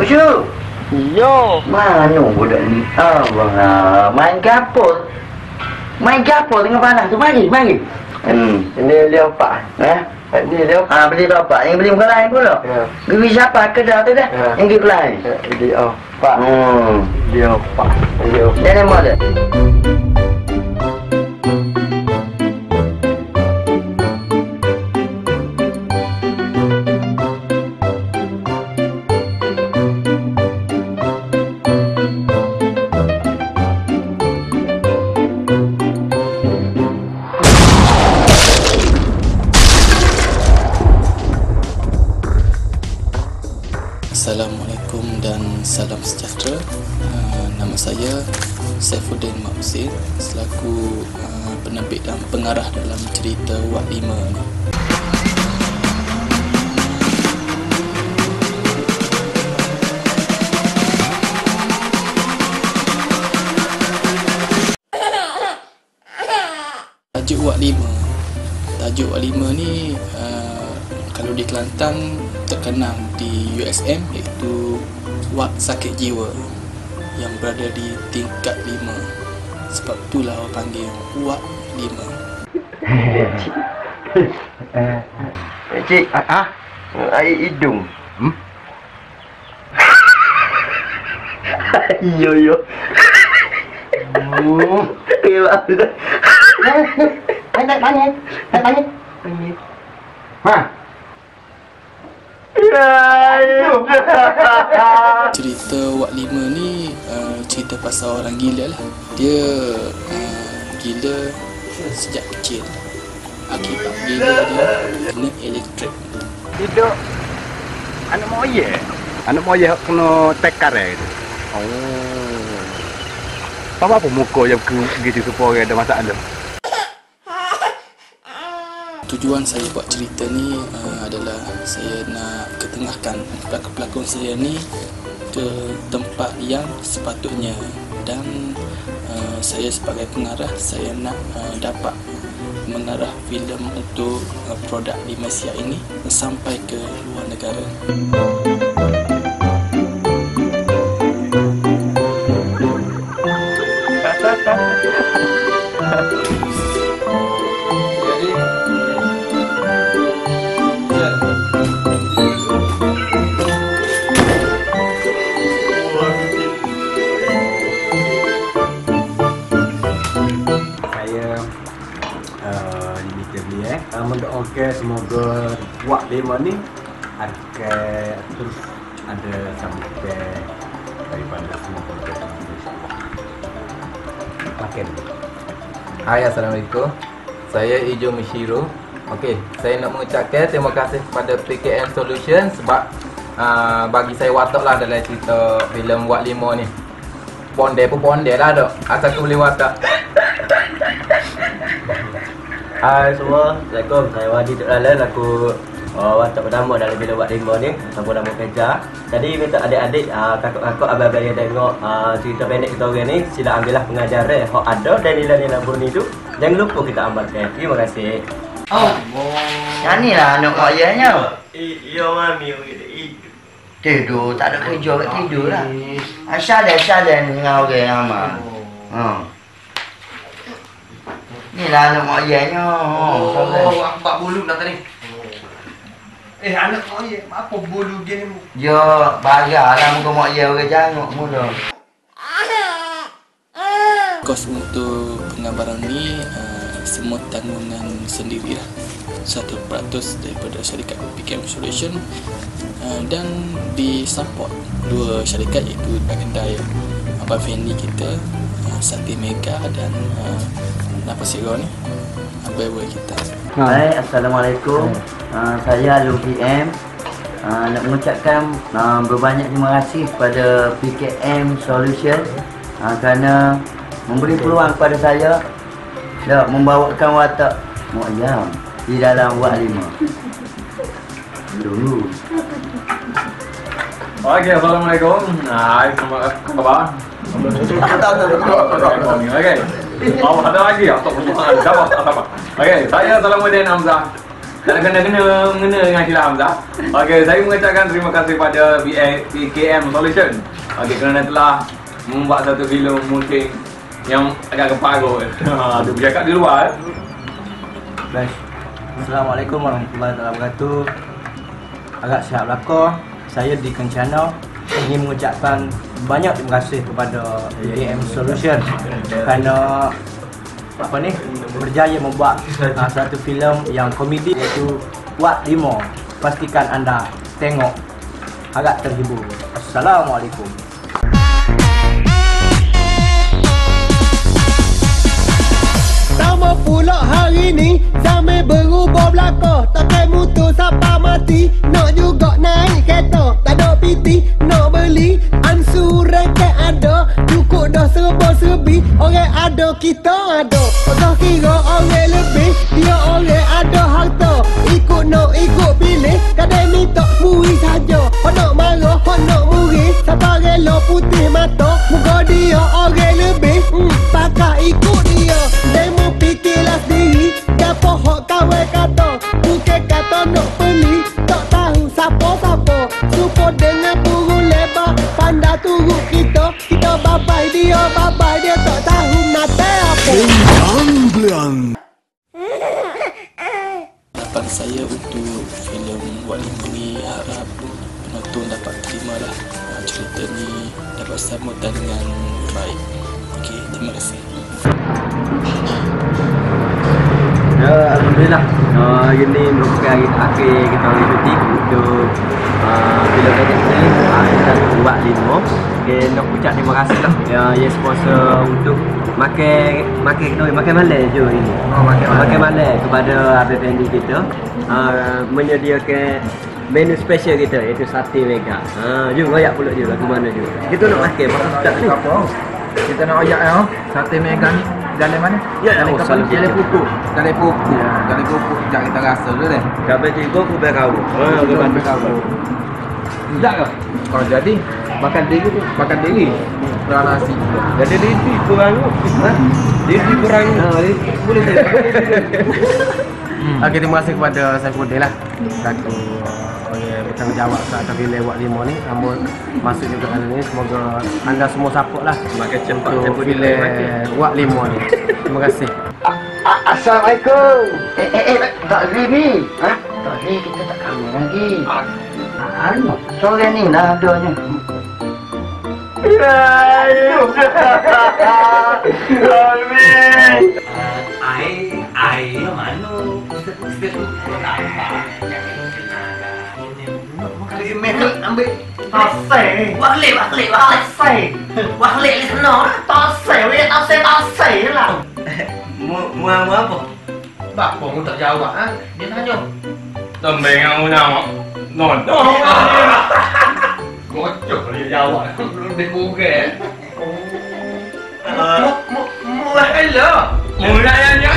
Yusuf. Yo. Mana budak ni? Abang ah, main kapur. Main kapur tengah panas tu mari, mari. Hmm. Ini dia apa? Eh? Ini dia? Ah beli bapak, yang beli muka lain pula. Ya. Gigi siapa kedai tu dah? Ya. Yang gigi lain. Dia apa? Hmm. Dia apa? Dia apa? Dia nama dia. Saya Saifuddin Mak Hussein selaku uh, penerbit dan pengarah dalam cerita Wak Lima ni. Tajuk Wak Lima Tajuk Wak Lima ni uh, Kalau di Kelantan terkenal di USM iaitu Wak Sakit Jiwa Yang berada di tingkat 5 Sebab itulah orang panggil Wak Lima Eh, Cik, ah, ah. air hidung. Hmm? yo yo. Hmm. Kira tu. Naik naik mana? Naik mana? Ha. Cerita Wak Lima ni uh, cerita pasal orang gila lah Dia uh, gila sejak kecil Akibat gila dia kena elektrik Hidup anak moye. Anak moye kena tekar eh. Oh. Apa apa muka yang gitu supaya ada masalah. Tujuan saya buat cerita ni uh, adalah saya nak ketengahkan pelakon-pelakon saya ni ke tempat yang sepatutnya dan uh, saya sebagai pengarah saya nak uh, dapat mengarah filem untuk uh, produk di Malaysia ini sampai ke luar negara. Lima ni akan terus ada sambutan daripada semua insyaAllah. Makan. Hai Assalamualaikum Saya Ijo Mishiro Okey, saya nak mengucapkan terima kasih kepada PKM Solution sebab uh, bagi saya watak lah dalam cerita filem Wak Lima ni Pondek pun pondek lah dok Asal aku boleh watak Hai semua, Assalamualaikum. Saya Wadi Tok Lalan. Aku uh, watak pertama dalam filem Buat Lima ni ataupun nama kerja. Jadi minta adik-adik, uh, kakak-kakak, abang-abang yang tengok uh, cerita pendek kita orang ni, sila ambillah pengajaran yang ada dan nilai-nilai murni tu. Jangan lupa kita amalkan. Terima kasih. Oh. Yang ni lah anak mak ayahnya. Iya mami, Tidur, tak ada kerja kat tidur lah. Asal dia, asal dia dengan orang yang amal. Ha. Ni lah anak mak ayahnya. Oh, oh. aku buat bulu nak tadi Eh anak ni apa bulu dia ni? Dia bagar lah muka mak ayah orang jangok mula. Kos untuk penggambaran ni uh, semua tanggungan sendirilah 100% daripada syarikat PKM Solution uh, dan disupport dua syarikat iaitu kedai Abang Fendi kita uh, Sakti Mega dan uh, Napa Siro ni Abang Boy kita Hai, Assalamualaikum. Uh, saya Alun PM. Uh, nak mengucapkan uh, berbanyak terima kasih kepada PKM Solution uh, kerana memberi peluang kepada saya dah membawakan watak Mak Ayam di dalam Wak Lima. Dulu. Okey, Assalamualaikum. Hai, selamat khabar. Okey. Oh, ada lagi ya? Tak apa, apa. Okey, saya Salamuddin Hamzah. Tak ada kena-kena mengena dengan Sheila Hamzah. Okey, saya mengucapkan terima kasih pada BA PKM Solution. Okey, kerana telah membuat satu filem mungkin yang agak keparut. Ha, tu bercakap di luar. Baik. Assalamualaikum warahmatullahi wabarakatuh. Agak siap belakang. Saya di Kencana ingin mengucapkan banyak terima kasih kepada ADM Solution kerana apa ni berjaya membuat uh, satu filem yang komedi iaitu Wat Limo. Pastikan anda tengok agak terhibur. Assalamualaikum. Sama pula hari ni Zaman berubah belaka Tak mutu siapa mati Nak juga Tak piti Nak beli. Ansuran ke ada Cukup dah serba serbi Orang ada kita ada. Tak kira orang lebih Dia orang ada harta. Ikut nak ikut pilih Kadang minta muri saja. Kau nak marah Kau nak muri Siapa rela putih mata Muka dia orang lebih. Hmm, Pakai ikut dia. Demo fikirlah sendiri. Siapa hak kawan kata Dengan burung lebar Pandai turut kita Kita babai dia babai dia Tak tahu nate apa Harapan saya untuk filem Walim ni harap penonton dapat terima lah uh, cerita ni dapat sambutan dengan baik. Okey, terima kasih. Ya, Alhamdulillah. Uh, hari ni merupakan hari akhir kita orang cuti untuk uh, filem pendek kita ni. Uh, kita buat lima. Okay, nak ucap terima kasih lah yang yang sponsor untuk makan makan kita makan malam je ini. Oh, makan malam. Makan malam kepada ABPND kita uh, menyediakan menu special kita iaitu sate mega. Ha, jom royak pulut je lagu mana je. Kita nak makan pasal sedap ni. Apa? Kita nak oyak ya. Sate mega ni jalan mana? Ya, jalan oh, kapal jalan pupuk. Jalan pupuk. Jalan pupuk. Sekejap kita rasa dulu deh. Kabel tiga aku. Ha, Kita beban ambil kau. Sedap ke? Oh jadi makan diri tu makan diri. Kurang nasi. Jadi diri kurang ha? Diri kurang ha, diri boleh tak? Hmm. Okey, terima kasih kepada Saifuddin lah Selaku orang bertanggungjawab ke atas filem Wak Lima ni Namun masuk juga dalam ni Semoga anda semua support lah Makan cepat Untuk filem makan. Wak Lima ni Terima kasih Assalamualaikum. Eh eh eh tak ni. Ha? Tak boleh kita tak kahwin lagi. Anu, sore ni lah adanya. ai ai mana Mẹ ambil Tao xể Bác lệ bác lệ bác lại xể Bác lệ nó Tao xể tao xể tao xể là Mua mua mua apa Bác bỏ ngu tập giàu bác Đến hát chung Tầm bề ngang ngu nào ạ Nổn đó không Có chục lì Đi mua ghế Mua mua mua hay lỡ Mua ra nha